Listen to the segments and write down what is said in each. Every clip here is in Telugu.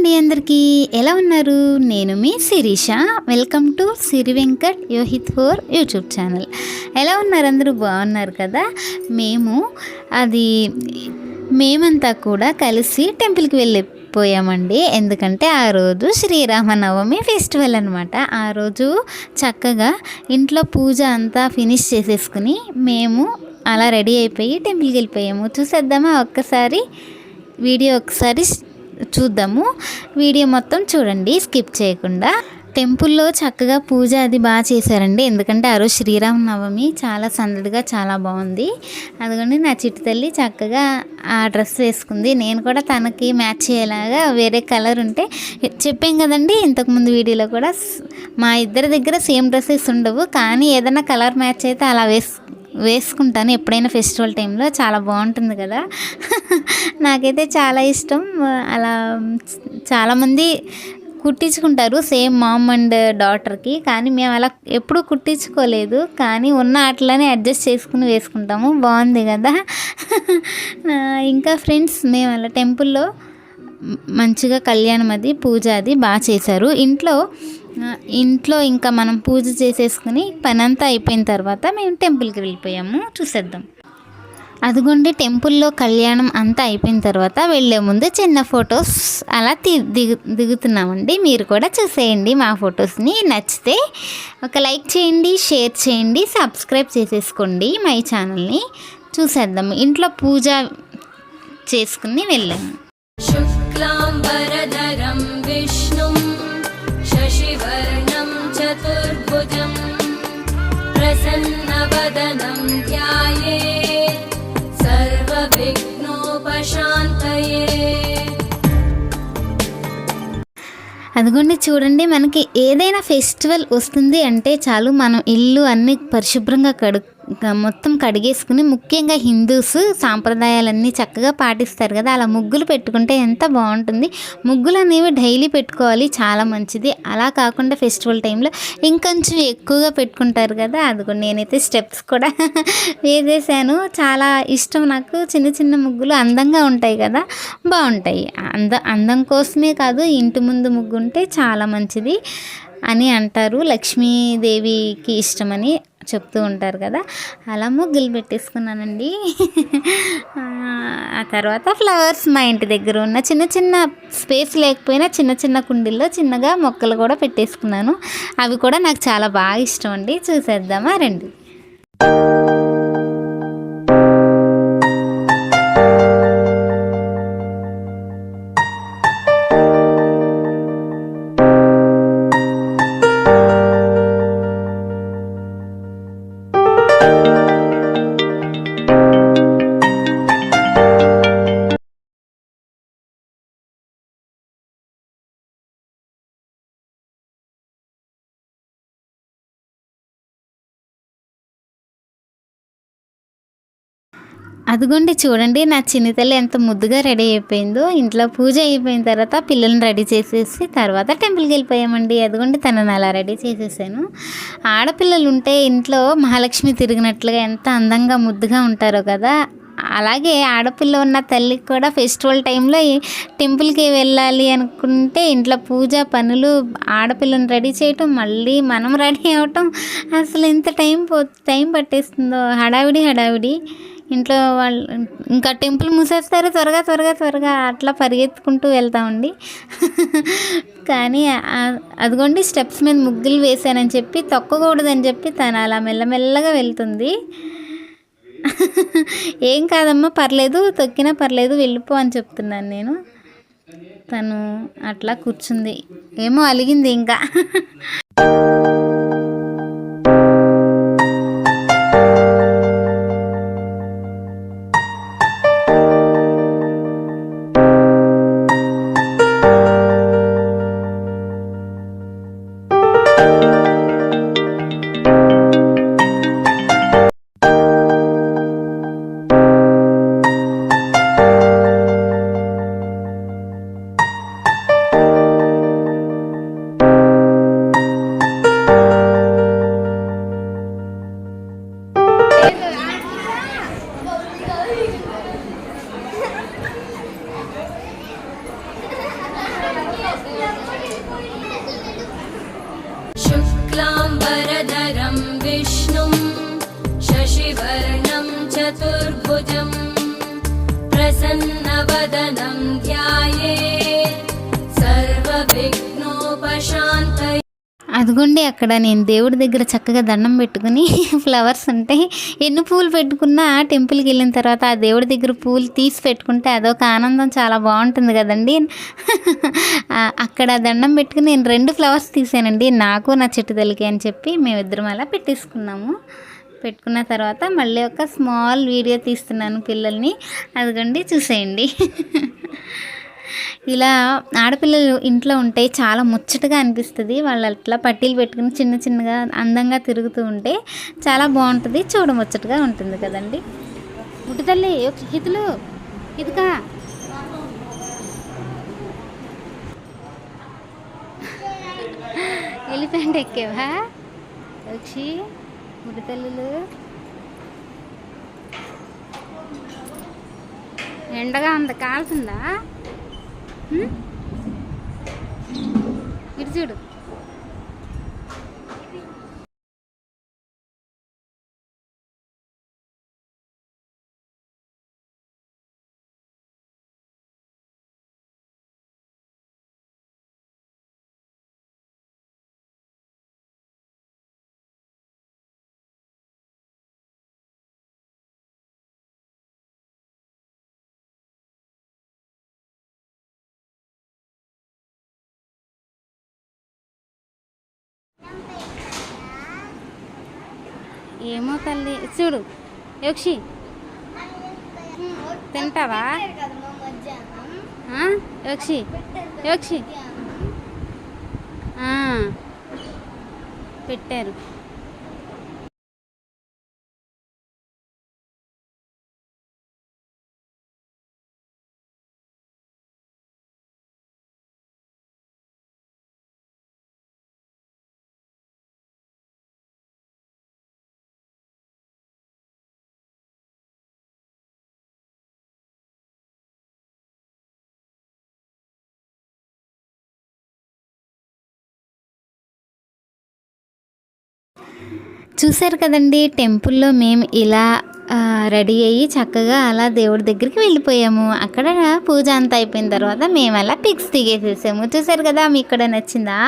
అండి అందరికీ. ఎలా ఉన్నారు? నేను మీ Shirisha. Welcome to Siri Venkat Yohith four YouTube channel. ఎలా ఉన్నారు? అందరూ బాగున్నారు కదా? మేము అది మేమంతా కూడా కలిసి టెంపుల్కి వెళ్ళిపోయామండి. ఎందుకంటే ఆ రోజు శ్రీరామనవమి ఫెస్టివల్ అనమాట ఆ రోజు చక్కగా ఇంట్లో పూజ అంతా ఫినిష్ చేసేసుకుని మేము అలా రెడీ అయిపోయి టెంపుల్కి వెళ్ళిపోయాము. చూసేద్దామా ఒక్కసారి? వీడియో ఒకసారి చూద్దాము. వీడియో మొత్తం చూడండి స్కిప్ చేయకుండా. టెంపుల్లో చక్కగా పూజ అది బాగా చేశారండి. ఎందుకంటే ఆ రోజు శ్రీరామనవమి చాలా సందడిగా చాలా బాగుంది. అదిగోండి నా చిట్టు తల్లి చక్కగా ఆ డ్రెస్ వేసుకుంది. నేను కూడా తనకి మ్యాచ్ అయ్యేలాగా వేరే కలర్ ఉంటే చెప్పాం కదండి ఇంతకుముందు వీడియోలో కూడా. మా ఇద్దరి దగ్గర సేమ్ డ్రెస్సెస్ ఉండవు కానీ ఏదైనా కలర్ మ్యాచ్ అయితే అలా వేసు వేసుకుంటాను. ఎప్పుడైనా ఫెస్టివల్ టైంలో చాలా బాగుంటుంది కదా. నాకైతే చాలా ఇష్టం. అలా చాలామంది కుట్టించుకుంటారు సేమ్ మామ్ అండ్ డాటర్కి కానీ మేము అలా ఎప్పుడూ కుట్టించుకోలేదు. కానీ ఉన్న అట్లనే అడ్జస్ట్ చేసుకుని వేసుకుంటాము. బాగుంది కదా. ఇంకా ఫ్రెండ్స్ మేము అలా టెంపుల్లో మంచిగా కళ్యాణం అది పూజ అది బాగా చేశారు. ఇంట్లో ఇంట్లో ఇంకా మనం పూజ చేసేసుకుని పని అంతా అయిపోయిన తర్వాత మేము టెంపుల్కి వెళ్ళిపోయాము. చూసేద్దాం. అదిగోండి టెంపుల్లో కళ్యాణం అంతా అయిపోయిన తర్వాత వెళ్ళే ముందు చిన్న ఫొటోస్ అలా తి దిగు దిగుతున్నామండి. మీరు కూడా చూసేయండి మా ఫొటోస్ని. నచ్చితే ఒక లైక్ చేయండి షేర్ చేయండి సబ్స్క్రైబ్ చేసేసుకోండి మై ఛానల్ని. చూసేద్దాం. ఇంట్లో పూజ చేసుకుని వెళ్ళాము. शुक्लाम्बरधरं विष्णुं शशिवर्णं चतुर्भुजं प्रसन्नवदनं ध्याये सर्वविघ्नोपशान्तये అదిగోండి చూడండి మనకి ఏదైనా ఫెస్టివల్ వస్తుంది అంటే చాలు మనం ఇల్లు అన్ని పరిశుభ్రంగా కడు మొత్తం కడిగేసుకుని ముఖ్యంగా హిందూస్ సాంప్రదాయాలన్నీ చక్కగా పాటిస్తారు కదా. అలా ముగ్గులు పెట్టుకుంటే ఎంత బాగుంటుంది. ముగ్గులు అనేవి డైలీ పెట్టుకోవాలి చాలా మంచిది. అలా కాకుండా ఫెస్టివల్ టైంలో ఇంకొంచెం ఎక్కువగా పెట్టుకుంటారు కదా. అదిగోండి నేనైతే స్టెప్స్ కూడా వేసేసాను. చాలా ఇష్టం నాకు. చిన్న చిన్న ముగ్గులు అందంగా ఉంటాయి కదా. బాగుంటాయి. అంద అందం కోసమే కాదు ఇంటి ముందు ముగ్గు ఉంటే చాలా మంచిది అని అంటారు. లక్ష్మీదేవికి ఇష్టమని చెప్తూ ఉంటారు కదా అలా ముగ్గులు పెట్టేసుకున్నానండి. ఆ, ఆ తర్వాత ఫ్లవర్స్ మా ఇంటి దగ్గర ఉన్న చిన్న చిన్న స్పేస్ లేకపోయినా చిన్న చిన్న కుండీల్లో చిన్నగా మొక్కలు కూడా పెట్టేసుకున్నాను. అవి కూడా నాకు చాలా బాగా ఇష్టం అండి. చూసేద్దామా రండి. అదిగోండి చూడండి నా చిన్నతల్లి ఎంత ముద్దుగా రెడీ అయిపోయిందో. ఇంట్లో పూజ అయిపోయిన తర్వాత పిల్లల్ని రెడీ చేసేసి తర్వాత టెంపుల్కి వెళ్ళిపోయామండి. అదిగోండి తనని అలా రెడీ చేసేసాను. ఆడపిల్లలు ఉంటే ఇంట్లో మహాలక్ష్మి తిరిగినట్లుగా ఎంత అందంగా ముద్దుగా ఉంటారో కదా. అలాగే ఆడపిల్ల ఉన్న తల్లికి కూడా ఫెస్టివల్ టైంలో టెంపుల్కి వెళ్ళాలి అనుకుంటే ఇంట్లో పూజ పనులు ఆడపిల్లని రెడీ చేయటం మళ్ళీ మనం రెడీ అవటం అసలు ఎంత టైం పో టైం పట్టేస్తుందో. హడావిడి హడావిడి. ఇంట్లో వాళ్ళు ఇంకా టెంపుల్ మూసేస్తారు త్వరగా త్వరగా త్వరగా అట్లా పరిగెత్తుకుంటూ వెళ్తామండి. కానీ అదిగోండి స్టెప్స్ మీద ముగ్గులు వేసానని చెప్పి తొక్కకూడదని చెప్పి తను అలా మెల్లమెల్లగా వెళ్తుంది. ఏం కాదమ్మా పర్లేదు తొక్కినా పర్లేదు వెళ్ళిపో అని చెప్తున్నాను నేను. తను అట్లా కూర్చుంది. ఏమో అలిగింది ఇంకా. शुक्लाम्बरधरं विष्णुं शशिवर्णं चतुर्भुजम् प्रसन्नवदनं ध्याये అదిగోండి అక్కడ నేను దేవుడి దగ్గర చక్కగా దండం పెట్టుకుని ఫ్లవర్స్ ఉంటాయి ఎన్ని పూలు పెట్టుకున్నా టెంపుల్కి వెళ్ళిన తర్వాత ఆ దేవుడి దగ్గర పూలు తీసి పెట్టుకుంటే అదొక ఆనందం చాలా బాగుంటుంది కదండి. అక్కడ దండం పెట్టుకుని నేను రెండు ఫ్లవర్స్ తీసానండి. నాకు నా చిట్టుదలికి అని చెప్పి మేమిద్దరం అలా పెట్టేసుకున్నాము. పెట్టుకున్న తర్వాత మళ్ళీ ఒక స్మాల్ వీడియో తీస్తున్నాను పిల్లల్ని. అదిగోండి చూసేయండి. ఇలా ఆడపిల్లలు ఇంట్లో ఉంటే చాలా ముచ్చటగా అనిపిస్తుంది. వాళ్ళు అట్లా పట్టీలు పెట్టుకుని చిన్న చిన్నగా అందంగా తిరుగుతూ ఉంటే చాలా బాగుంటుంది. చూడముచ్చటగా ఉంటుంది కదండి. పుట్టుదల్లి ఒక హితులు ఇదిగా ఎలిఫెంట్ ఎక్కేవా? వచ్చి ముట్టు ఎండగా ఉంది కాలుతుందా? హ్మ్? ఇటు ఏమో తల్లి. చూడు యోక్షి. తింటావా? ఆ? యోక్షి. యోక్షి. పెట్టారు. చూశారు కదండి టెంపుల్లో మేము ఇలా రెడీ అయ్యి చక్కగా అలా దేవుడి దగ్గరికి వెళ్ళిపోయాము. అక్కడ పూజ అంతా అయిపోయిన తర్వాత మేము అలా పిక్స్ దిగేసేసాము. చూశారు కదా మీకు కూడా నచ్చిందా?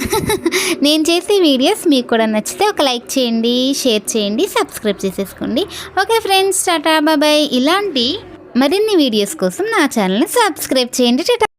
నేను చేసే వీడియోస్ మీకు కూడా నచ్చితే ఒక లైక్ చేయండి షేర్ చేయండి సబ్స్క్రైబ్ చేసేసుకోండి. ఓకే ఫ్రెండ్స్ టాటా బాబాయ్ ఇలాంటి మరిన్ని వీడియోస్ కోసం నా ఛానల్ని సబ్స్క్రైబ్ చేయండి టాటా.